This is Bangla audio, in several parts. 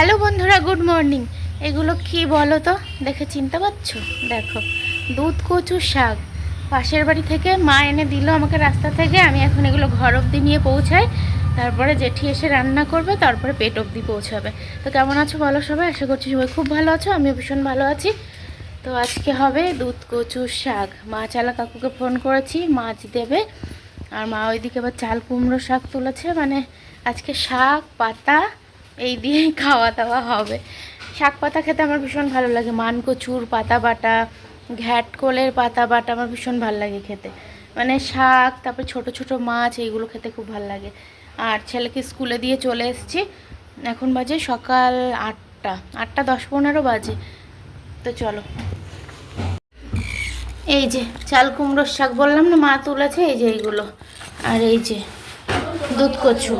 হ্যালো বন্ধুরা, গুড মর্নিং। এগুলো কি বলো তো? দেখে চিনতে পারছ? দেখো, দুধ, কচু, শাক। পাশের বাড়ি থেকে মা এনে দিল আমাকে রাস্তা থেকে। আমি এখন এগুলো ঘর অবধি নিয়ে পৌঁছাই। তারপরে জেঠি এসে রান্না করবে, তারপরে পেট অবধি পৌঁছাবে। তো কেমন আছো বলো সবাই? আশা করছি সবাই খুব ভালো আছো, আমিও ভীষণ ভালো আছি। তো আজকে হবে দুধ, কচু, শাক। মা চালা কাকুকে ফোন করেছি, মাছ দেবে। আর মা ওইদিকে আবার চাল কুমড়ো শাক তুলেছে। মানে আজকে শাক, পাতা এই দিয়েই খাওয়া দাওয়া হবে। শাক পাতা খেতে আমার ভীষণ ভালো লাগে। মান কচুর পাতা বাটা, ঘ্যাট কোলের পাতা বাটা আমার ভীষণ ভালো লাগে খেতে। মানে শাক, তারপর ছোট ছোট মাছ, এইগুলো খেতে খুব ভালো লাগে। আর ছেলেকে স্কুলে দিয়ে চলে এসেছি। এখন বাজে সকাল আটটা। আটটা দশ পনেরো বাজে। তো চলো। এই যে চাল কুমড়োর শাক বললাম না, মা তুলেছে, এই যে এইগুলো। আর এই যে দুধ কচু।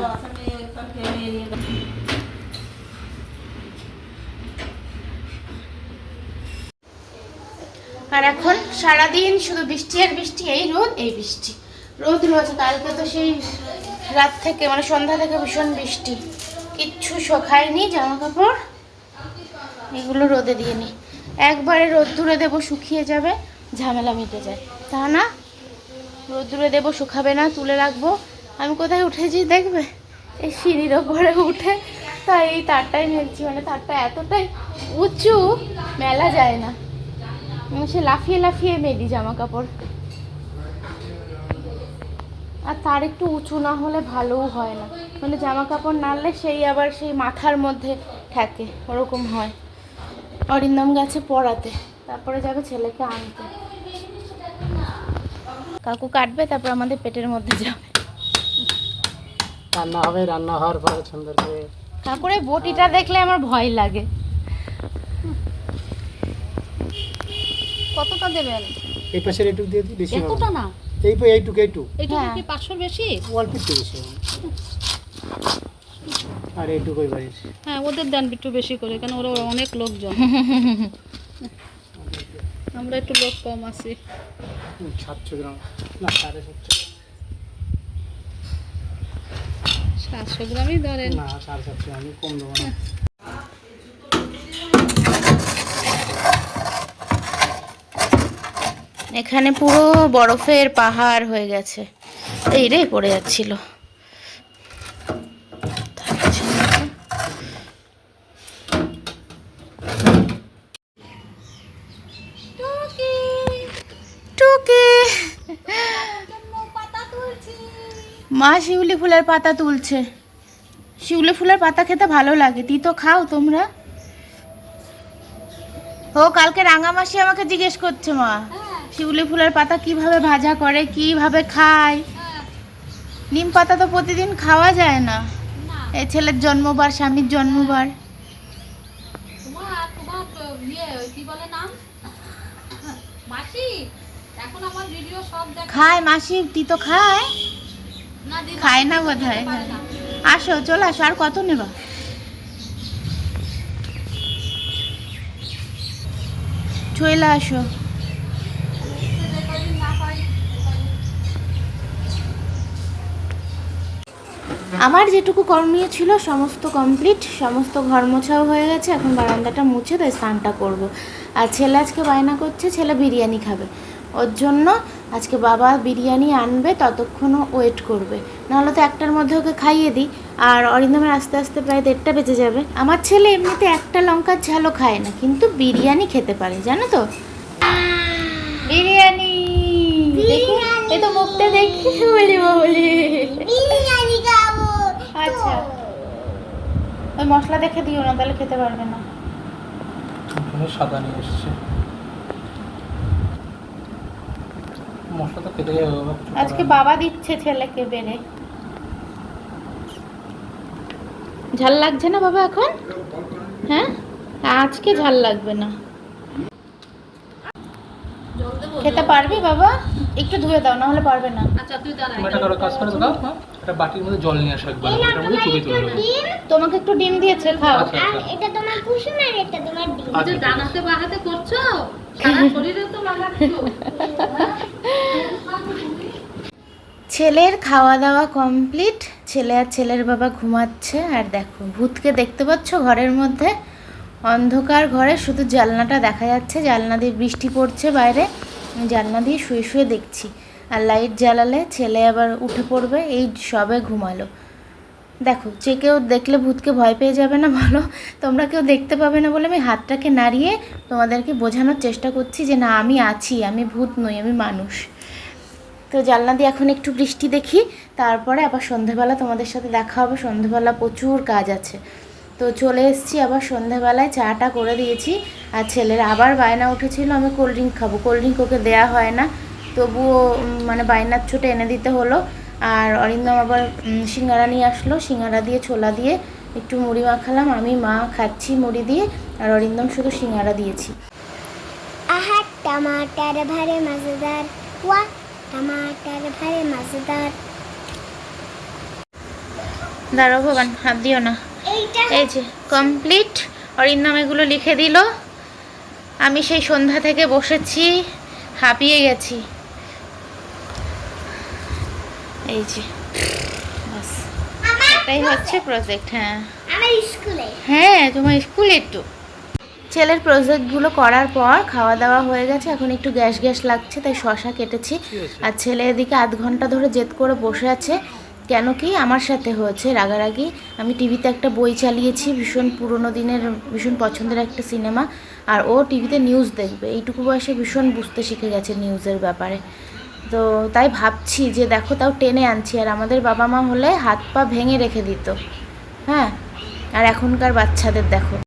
আর এখন সারাদিন শুধু বৃষ্টি আর বৃষ্টি, এই রোদ, এই বৃষ্টি। রোদ রয়েছে কালকে তো সেই রাত থেকে মানে সন্ধ্যা থেকে ভীষণ বৃষ্টি। কিচ্ছু শোকায়নি জামা কাপড় এগুলো রোদে দিয়ে নি। একবারে রোদ্দুরে দেবো শুকিয়ে যাবে, ঝামেলা মিটে যায়। তা না, রোদ্দুরে দেবো শুকাবে না, তুলে রাখব। আমি কোথায় উঠেছি দেখবে? এই সিঁড়ির ওপরে উঠে, তাই এই তারটাই মেলছি মানে তারটা এতটাই উঁচু, মেলা যায় না। সে লাফিয়ে লাফিয়ে মেলি জামা কাপড় আর তার একটু উঁচু না হলে ভালোও হয় না। মানে জামা কাপড় নাড়লে সেই আবার সেই মাথার মধ্যে ঠেকে ওরকম হয়। অরিন্দম গেছে পড়াতে তারপরে যাবে ছেলেকে আনতে। কাকু কাটবে তারপর আমাদের পেটের মধ্যে যাবে। রান্না হবে রান্না হওয়ার পরে সুন্দর করে। কাকুরের বটিটা দেখলে আমার ভয় লাগে। কতটা দেবেন? এই পাশের এইটুকু দিয়ে দিই বেশি হবে এতটা না। এই পা- এইটুকু এইটুকু। এইটুকু। কি পাঁচশোর বেশি? অল্প একটু বেশি। আর এইটুকু ওই বাড়ির। হ্যাঁ ওদের দেন একটু বেশি করে কারণ ওরা অনেক লোকজন। আমরা একটু লোক কম আছি। সাতশো গ্রাম। না সাড়ে সাতশো। সাতশো গ্রামই ধরেন। না সাড়ে সাতশো আমি কম দেবো না। এখানে পুরো বরফের পাহাড় হয়ে গেছে। এই রে পড়ে যাচ্ছিল। মা শিউলি ফুলের পাতা তুলছে। শিউলি ফুলের পাতা খেতে ভালো লাগে। তুই তো খাও তোমরা। ও কালকে রাঙামাসি আমাকে জিজ্ঞেস করছে মা। শিউলি ফুলের পাতা কীভাবে ভাজা করে কীভাবে খায়? নিম পাতা তো প্রতিদিন খাওয়া যায় না। এই ছেলের জন্মবার স্বামীর জন্মবার। ইয়ে খায় মাসি তুই তো খায় খায়? না বোধ হয় আসো চলে আসো আর কত নেবা? চলে আসো। আমার যেটুকু করণীয় ছিল সমস্ত কমপ্লিট সমস্ত ঘর মোছাও হয়ে গেছে এখন বারান্দাটা মুছে তাই স্নানটা করব। আর ছেলে আজকে বায়না করছে ছেলে বিরিয়ানি খাবে। ওর জন্য আজকে বাবা বিরিয়ানি আনবে ততক্ষণও ওয়েট করবে। নাহলে তো একটার মধ্যে ওকে খাইয়ে দিই। আর অরিন্দমের আস্তে আস্তে প্রায় দেড়টা বেজে যাবে। আমার ছেলে এমনিতে একটা লঙ্কার ঝালও খায় না কিন্তু বিরিয়ানি খেতে পারে জানো তো? বিরিয়ানি! দেখুন, এই তো মুখটা দেখি বলি বলি। আচ্ছা। ওই মশলা দেখে দিও না তাহলে খেতে পারবে না। সাদা নিয়ে এসছে। মশলা তো যাবে আজকে বাবা দিচ্ছে ছেলেকে বেড়ে। ঝাল লাগছে না বাবা এখন? হ্যাঁ? আজকে ঝাল লাগবে না। খেতে পারবি বাবা? একটু ধুয়ে দাও না হলে পারবে না। আচ্ছা তুই দাঁড়া একটা করো, কাজ করে দাও হ্যাঁ? একটা বাটির মধ্যে জল নিয়ে আসো একবার এটার মধ্যে চুপে তুলে নেব তোমাকে একটু ডিম দিয়েছে খাও। আচ্ছা আচ্ছা। এটা তোমার কুসুম আর এটা তোমার ডিম। যে আচ্ছা, ডান হাতে করছ? সারা শরীরে তো লাগাচ্ছ ছেলের খাওয়া দাওয়া কমপ্লিট। ছেলে আর ছেলের বাবা ঘুমাচ্ছে আর দেখো ভূতকে দেখতে পাচ্ছ ঘরের মধ্যে? অন্ধকার ঘরে শুধু জানলাটা দেখা যাচ্ছে জানলা দিয়ে বৃষ্টি পড়ছে বাইরে। জানলা দিয়ে শুয়ে শুয়ে দেখছি। আর লাইট জ্বালালে ছেলে আবার উঠে পড়বে, এই সবে ঘুমালো। দেখো, যে কেউ দেখলে ভূতকে ভয় পেয়ে যাবে না বলো, তোমরা কেউ দেখতে পাবে না বলে আমি হাতটাকে নাড়িয়ে তোমাদেরকে বোঝানোর চেষ্টা করছি যে না, আমি আছি, আমি ভূত নই, আমি মানুষ। তো জানলা দিয়ে এখন একটু বৃষ্টি দেখি, তারপরে আবার সন্ধেবেলা তোমাদের সাথে দেখা হবে। সন্ধেবেলা প্রচুর কাজ আছে। তো চলে এসেছি, আবার সন্ধেবেলায় চাটা করে দিয়েছি। আর ছেলের আবার বায়না উঠেছিল আমি কোল্ড ড্রিঙ্ক খাব। কোল্ড ড্রিঙ্ক ওকে দেওয়া হয় না। তবুও মানে বায়নার ছুটে এনে দিতে হলো। আর অরিন্দম আবার সিঙ্গারা নিয়ে আসলো। সিঙ্গারা দিয়ে ছোলা দিয়ে একটু মুড়ি মাখালাম। আমি মা খাচ্ছি মুড়ি দিয়ে। আর অরিন্দম শুধু সিঙ্গারা দিয়েছি। আহা টমাটার ভারে মজাদার। ওয়া টমাটার ভারে মজাদার। দাঁড়াও ভগবান হাত দিও না। এই যে কমপ্লিট অরিন্দম এগুলো লিখে দিল। আমি সেই সন্ধ্যা থেকে বসেছি হাঁপিয়ে গেছি। এই যে এটাই হচ্ছে প্রজেক্ট হ্যাঁ। হ্যাঁ তোমার স্কুল একটু। ছেলের প্রজেক্টগুলো করার পর খাওয়া দাওয়া হয়ে গেছে এখন একটু গ্যাস গ্যাস লাগছে তাই শশা কেটেছি। আর ছেলে এদিকে আধ ঘণ্টা ধরে জেদ করে বসে আছে। কেন কি আমার সাথে হয়েছে রাগারাগি। আমি টিভিতে একটা বই চালিয়েছি, ভীষণ পুরনো দিনের, ভীষণ পছন্দের একটা সিনেমা। আর ও টিভিতে নিউজ দেখবে। এইটুকু বয়সে ভীষণ বুঝতে শিখে গেছে নিউজের ব্যাপারে। তো তাই ভাবছি যে দেখো, তাও টেনে আনছি। আর আমাদের বাবা মা হলে হাত পা ভেঙে রেখে দিত। হ্যাঁ? আর এখনকার বাচ্চাদের দেখো।